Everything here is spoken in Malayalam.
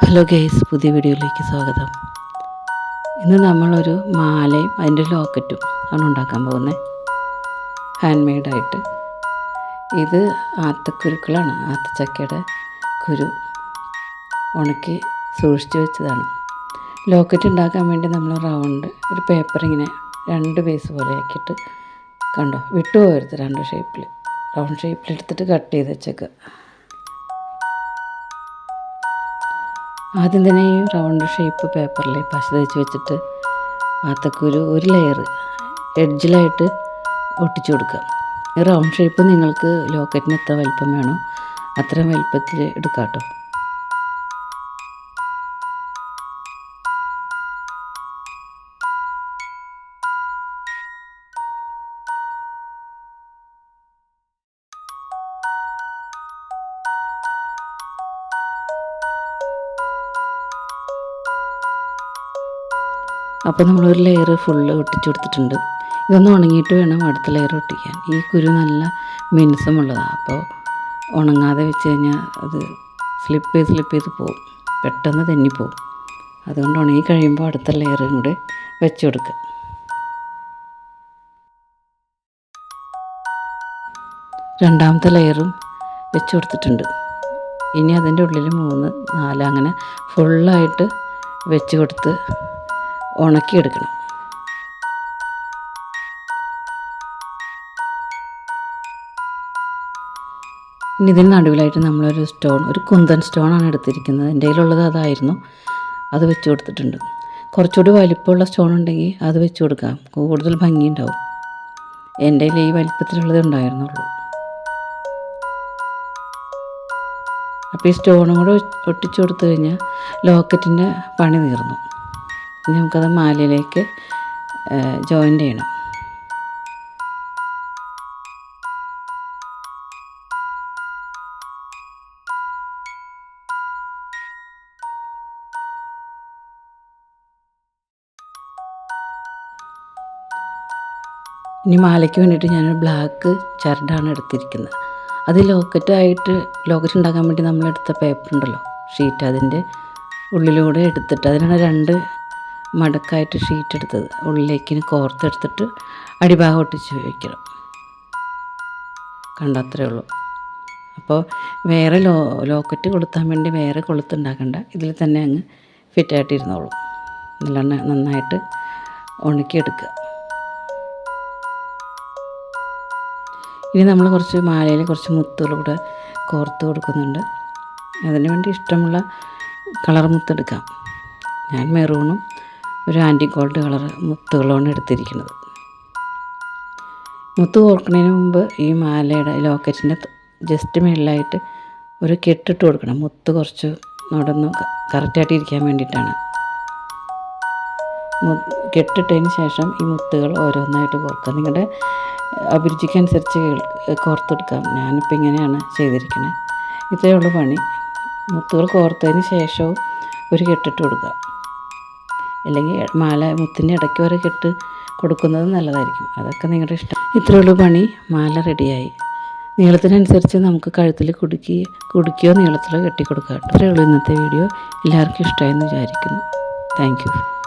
ഹലോ ഗേസ് പുതിയ വീഡിയോയിലേക്ക് സ്വാഗതം. ഇന്ന് നമ്മളൊരു മാലയും അതിന്റെ ലോക്കറ്റും ആണ് ഉണ്ടാക്കാൻ പോകുന്നത്. ഹാൻഡ് മെയ്ഡായിട്ട് ഇത് ആത്തക്കുരുക്കളാണ്. ആത്തച്ചക്കയുടെ കുരു ഉണക്കി സൂക്ഷിച്ചു വെച്ചതാണ്. ലോക്കറ്റ് ഉണ്ടാക്കാൻ വേണ്ടി നമ്മൾ റൗണ്ട് ഒരു പേപ്പർ ഇങ്ങനെ രണ്ട് പേസ് പോലെ ആക്കിയിട്ട് കണ്ടോ വിട്ടുപോകരുത് രണ്ട് ഷേപ്പിൽ റൗണ്ട് ഷേപ്പിൽ എടുത്തിട്ട് കട്ട് ചെയ്ത് വെച്ചേക്കുക ആദ്യം തന്നെ ഈ റൗണ്ട് ഷേപ്പ് പേപ്പറിൽ പശ തേച്ച് വെച്ചിട്ട് അകത്തേക്കൊരു ഒരു ലെയർ എഡ്ജിലായിട്ട് ഒട്ടിച്ചു കൊടുക്കുക. ഈ റൗണ്ട് ഷേപ്പ് നിങ്ങൾക്ക് ലോക്കറ്റിന് എത്ര വലിപ്പം വേണോ അത്രയും വലിപ്പത്തിൽ എടുക്കാം കേട്ടോ അപ്പോൾ നമ്മളൊരു ലെയർ ഫുള്ള് ഒട്ടിച്ചു കൊടുത്തിട്ടുണ്ട്. ഇതൊന്ന് ഉണങ്ങിയിട്ട് വേണം അടുത്ത ലെയർ ഒട്ടിക്കാൻ. ഈ കുരു നല്ല മിനുസമുള്ളതാണ് അപ്പോൾ ഉണങ്ങാതെ വെച്ച് കഴിഞ്ഞാൽ അത് സ്ലിപ്പ് ചെയ്ത് സ്ലിപ്പ് ചെയ്ത് പോകും പെട്ടെന്ന് തെന്നിപ്പോവും. അതുകൊണ്ട് ഉണങ്ങി കഴിയുമ്പോൾ അടുത്ത ലെയറും കൂടെ വെച്ച് കൊടുക്കുക രണ്ടാമത്തെ ലെയറും വെച്ച് കൊടുത്തിട്ടുണ്ട്. ഇനി അതിന്റെ ഉള്ളിൽ മൂന്ന് നാല് അങ്ങനെ ഫുള്ളായിട്ട് വെച്ച് കൊടുത്ത് ഉണക്കിയെടുക്കണം. ഇനി ഇതിന് നടുവിലായിട്ട് നമ്മളൊരു സ്റ്റോൺ ഒരു കുന്തൻ സ്റ്റോണാണ് എടുത്തിരിക്കുന്നത്. എന്റെ കയ്യിലുള്ളത് അതായിരുന്നു. അത് വെച്ച് കൊടുത്തിട്ടുണ്ട്. കുറച്ചുകൂടി വലിപ്പമുള്ള സ്റ്റോൺ ഉണ്ടെങ്കിൽ അത് വെച്ച് കൊടുക്കാം. കൂടുതൽ ഭംഗിയുണ്ടാവും എന്റെ കയ്യിൽ ഈ വലിപ്പത്തിലുള്ളത് ഉണ്ടായിരുന്നുള്ളൂ. അപ്പോൾ ഈ സ്റ്റോണും കൂടെ ഒട്ടിച്ചു കൊടുത്തു കഴിഞ്ഞാൽ ലോക്കറ്റിന്റെ പണി തീർന്നു. ഇനി നമുക്കത് മാലയിലേക്ക് ജോയിന്റ് ചെയ്യണം. ഇനി മാലയ്ക്ക് വേണ്ടിയിട്ട് ഞാനൊരു ബ്ലാക്ക് ചരടാണ് എടുത്തിരിക്കുന്നത്. അത് ലോക്കറ്റായിട്ട് ലോക്കറ്റ് ഉണ്ടാക്കാൻ വേണ്ടി നമ്മളെടുത്ത പേപ്പർ ഉണ്ടല്ലോ ഷീറ്റ് അതിന്റെ ഉള്ളിലൂടെ എടുത്തിട്ട് അതിനാണ് രണ്ട് മടക്കായിട്ട് ഷീറ്റ് എടുത്തത്. ഉള്ളിലേക്ക് കോർത്തെടുത്തിട്ട് അടിഭാഗം ഒട്ടിച്ച് വയ്ക്കണം കണ്ടത്രേ ഉള്ളൂ. അപ്പോൾ വേറെ ലോ ലോക്കറ്റ് കൊളുത്താൻ വേണ്ടി വേറെ കൊളുത്തുണ്ടാക്കണ്ട ഇതിൽ തന്നെ അങ്ങ് ഫിറ്റായിട്ടിരുന്നോളൂ നല്ല നന്നായിട്ട് ഉണക്കിയെടുക്കുക. ഇനി നമ്മൾ കുറച്ച് മാലയിൽ കുറച്ച് മുത്തുകൾ കൂടെ കോർത്ത് കൊടുക്കുന്നുണ്ട്. അതിന് വേണ്ടി ഇഷ്ടമുള്ള കളർ മുത്തെടുക്കാം ഞാൻ മെറൂണും ഒരു ആന്റി ഗോൾഡ് കളർ മുത്തുകളാണ് എടുത്തിരിക്കുന്നത്. മുത്ത് കോർക്കുന്നതിന് മുമ്പ് ഈ മാലയുടെ ലോക്കറ്റിന്റെ ജസ്റ്റ് മേളിലായിട്ട് ഒരു കെട്ടിട്ട് കൊടുക്കണം. മുത്ത് കുറച്ച് നടന്ന് കറക്റ്റായിട്ട് ഇരിക്കാൻ വേണ്ടിയിട്ടാണ്. കെട്ടിട്ടതിന് ശേഷം ഈ മുത്തുകൾ ഓരോന്നായിട്ട് കോർക്കുക. നിങ്ങളുടെ അഭിരുചിക്കനുസരിച്ച് കോർത്തെടുക്കാം. ഞാനിപ്പോൾ ഇങ്ങനെയാണ് ചെയ്തിരിക്കുന്നത്. ഇത്രയേ ഉള്ളൂ പണി. മുത്തുകൾ കോർത്തതിന് ശേഷവും ഒരു കെട്ടിട്ട് കൊടുക്കുക. അല്ലെങ്കിൽ മാല മുത്തിന്റെ ഇടയ്ക്ക് വരെ കെട്ട് കൊടുക്കുന്നത് നല്ലതായിരിക്കും. അതൊക്കെ നിങ്ങളുടെ ഇഷ്ടം. ഇത്രയുള്ള പണി. മാല റെഡിയായി. നീളത്തിനനുസരിച്ച് നമുക്ക് കഴുത്തിൽ കുടുക്കി കുടുക്കിയോ നീളത്തിലോ കെട്ടിക്കൊടുക്കാം ഇത്രയേ ഉള്ളൂ ഇന്നത്തെ വീഡിയോ. എല്ലാവർക്കും ഇഷ്ടമായെന്ന് വിചാരിക്കുന്നു. താങ്ക്